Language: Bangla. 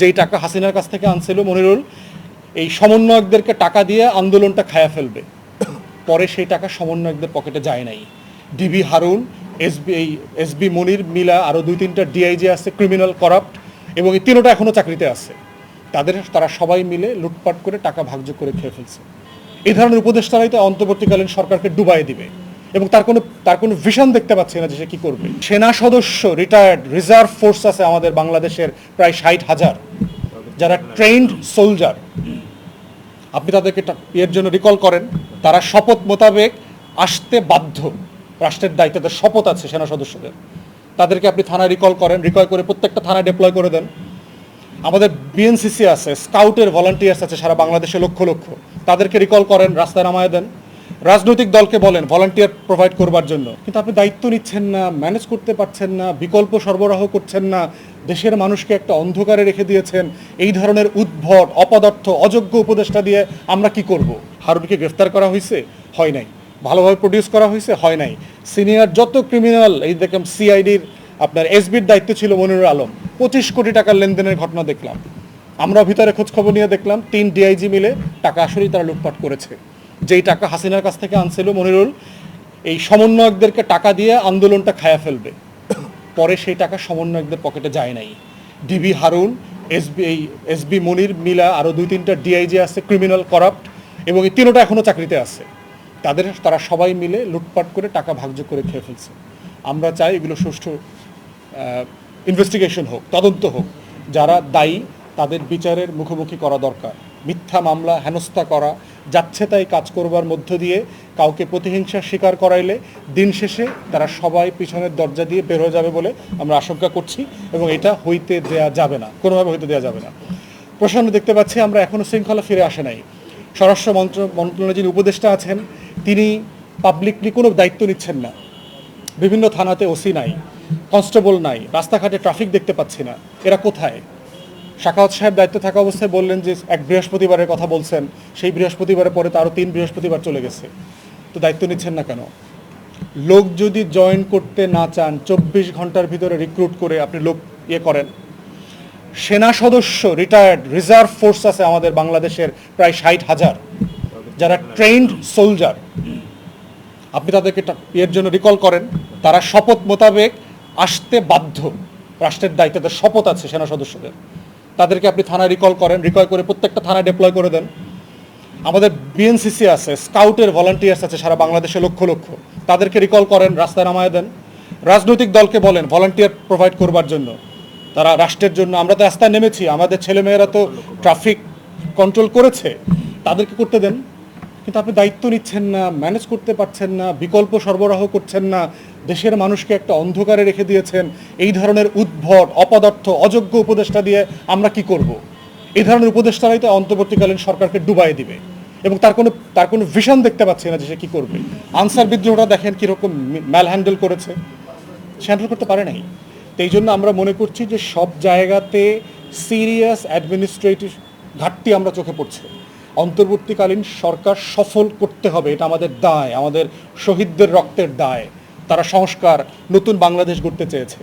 যেই টাকা হাসিনার কাছ থেকে আনছিল মনিরুল, এই সমন্বয়কদেরকে টাকা দিয়ে আন্দোলনটা খায়া ফেলবে। পরে সেই টাকা সমন্বয়কদের পকেটে যায় নাই। DB Harun, SB SB Monir, মিলা আরও দুই তিনটা ডিআইজি আছে, ক্রিমিনাল করাপ্ট, এবং এই তিনোটা এখনও চাকরিতে আছে। তাদের, তারা সবাই মিলে লুটপাট করে টাকা ভাগযোগ করে খেয়ে ফেলছে। এই ধরনের উপদেষ্টারাই তো অন্তর্বর্তীকালীন সরকারকে ডুবাই দিবে। এবং তার কোনো তার কোনো ভিশন দেখতে পাচ্ছি না যে সে কী করবে। সেনা সদস্য রিটায়ার্ড রিজার্ভ ফোর্স আছে আমাদের বাংলাদেশের প্রায় ষাট হাজার, যারা ট্রেন্ড সোলজার আপনি তাদেরকে এর জন্য রিকল করেন, তারা শপথ মোতাবেক আসতে বাধ্য। রাষ্ট্রের দায়িত্ব তাদের শপথ আছে সেনা সদস্যদের। তাদেরকে আপনি থানায় রিকল করেন রিকল করে প্রত্যেকটা থানায় ডিপ্লয় করে দেন। আমাদের বিএনসিসি আছে স্কাউটের ভলান্টিয়ার্স আছে সারা বাংলাদেশে লক্ষ লক্ষ। তাদেরকে রিকল করেন, রাস্তায় নামায় দেন। রাজনৈতিক দলকে বলেন ভলান্টিয়ার প্রোভাইড করবার জন্য। কিন্তু আপনি দায়িত্ব নিচ্ছেন না ম্যানেজ করতে পারছেন না, বিকল্প সরবরাহ করছেন না, দেশের মানুষকে একটা অন্ধকারে রেখে দিয়েছেন, এই ধরনের উদ্ভট, অপদার্থ, অযোগ্য উপদেষ্টা দিয়ে আমরা কি করব? হারুনকে গ্রেফতার করা হয়েছে? হয় নাই। ভালোভাবে প্রডিউস করা হয়েছে? হয় নাই। সিনিয়র যত ক্রিমিনাল এই দেখলাম সিআইডির আপনার এসবির দায়িত্ব ছিল মনিরুল আলম, পঁচিশ কোটি টাকার লেনদেনের ঘটনা দেখলাম। আমরা ভিতরে খোঁজখবর নিয়ে দেখলাম, তিন ডিআইজি মিলে টাকা আসলেই তারা লুটপাট করেছে। যেই টাকা হাসিনার কাছ থেকে আনছিল মনিরুল, এই সমন্বয়কদেরকে টাকা দিয়ে আন্দোলনটা খায়া ফেলবে। পরে সেই টাকা সমন্বয়কদের পকেটে যায় নাই। ডিবি হারুন, এসবি, এই এসবি মনির, মিলা আরও দুই তিনটা ডিআইজি আছে, ক্রিমিনাল করাপ্ট, এবং এই তিনোটা এখনও চাকরিতে আছে। তাদের, তারা সবাই মিলে লুটপাট করে টাকা ভাগযোগ করে খেয়ে ফেলছে। আমরা চাই এগুলো সুষ্ঠু ইনভেস্টিগেশন হোক, তদন্ত হোক। যারা দায়ী, তাদের বিচারের মুখোমুখি করা দরকার। মিথ্যা মামলা হেনস্থা করা, যাচ্ছে তাই কাজ করবার মধ্য দিয়ে কাউকে প্রতিহিংসার শিকার করাইলে দিন শেষে তারা সবাই পিছনের দরজা দিয়ে বের হয়ে যাবে বলে আমরা আশঙ্কা করছি এবং এটা হইতে দেয়া যাবে না, কোনোভাবে হইতে দেওয়া যাবে না। প্রসন্ন দেখতে পাচ্ছি, আমরা এখনও শৃঙ্খলা ফিরে আসে নাই। স্বরাষ্ট্র মন্ত্র, মন্ত্রণালয়ের যিনি উপদেষ্টা আছেন, তিনি পাবলিকলি কোনো দায়িত্ব নিচ্ছেন না। বিভিন্ন থানাতে ওসি নাই কনস্টেবল নাই, রাস্তাঘাটে ট্রাফিক দেখতে পাচ্ছি না। এরা কোথায়? শাখাওয়াত সাহেব দায়িত্ব থাকা অবস্থায় বললেন যে এক বৃহস্পতিবারের কথা বলছেন, সেই বৃহস্পতিবারের পরে তারও তিন বৃহস্পতিবার চলে গেছে। তো দায়িত্ব নিচ্ছেন না কেন? লোক যদি জয়েন করতে না চান, চব্বিশ ঘণ্টার ভিতরে রিক্রুট করে আপনি লোক ইয়ে করেন। সেনা সদস্য রিটায়ার্ড রিজার্ভ ফোর্স আছে আমাদের বাংলাদেশের প্রায় ষাট হাজার, যারা ট্রেন্ড সোলজার আপনি তাদেরকে এর জন্য রিকল করেন, তারা শপথ মোতাবেক আসতে বাধ্য। রাষ্ট্রের দায়িত্ব শপথ আছে সেনা সদস্যদের। তাদেরকে আপনি থানায় রিকল করেন রিকল করে প্রত্যেকটা থানায় ডেপ্লয় করে দেন। আমাদের বিএনসিসি আছে স্কাউটের ভলান্টিয়ার্স আছে সারা বাংলাদেশে লক্ষ লক্ষ। তাদেরকে রিকল করেন, রাস্তায় নামায় দেন। রাজনৈতিক দলকে বলেন ভলান্টিয়ার প্রোভাইড করবার জন্য। তারা রাষ্ট্রের জন্য, আমরা তো রাস্তায় নেমেছি, আমাদের ছেলেমেয়েরা তো ট্রাফিক কন্ট্রোল করেছে, তাদেরকে করতে দেন। কিন্তু আপনি দায়িত্ব নিচ্ছেন না ম্যানেজ করতে পারছেন না, বিকল্প সরবরাহ করছেন না, দেশের মানুষকে একটা অন্ধকারে রেখে দিয়েছেন, এই ধরনের উদ্ভট, অপদার্থ, অযোগ্য উপদেষ্টা দিয়ে আমরা কি করব? এই ধরনের উপদেষ্টারাই তো অন্তর্বর্তীকালীন সরকারকে ডুবাই দিবে। এবং তার কোনো তার কোনো ভিশন দেখতে পাচ্ছে না যে সে কী করবে। আনসার বিদ্রোহটা দেখেন কীরকম ম্যাল হ্যান্ডেল করেছে। সে হ্যান্ডেল করতে পারে নাই। তো এই জন্য আমরা মনে করছি যে সব জায়গাতে সিরিয়াস অ্যাডমিনিস্ট্রেটিভ ঘাটতি আমরা চোখে পড়ছে। অন্তর্বর্তীকালীন সরকার সফল করতে হবে, এটা আমাদের দায়, আমাদের শহীদদের রক্তের দায়। তারা সংস্কার, নতুন বাংলাদেশ গড়তে চেয়েছে।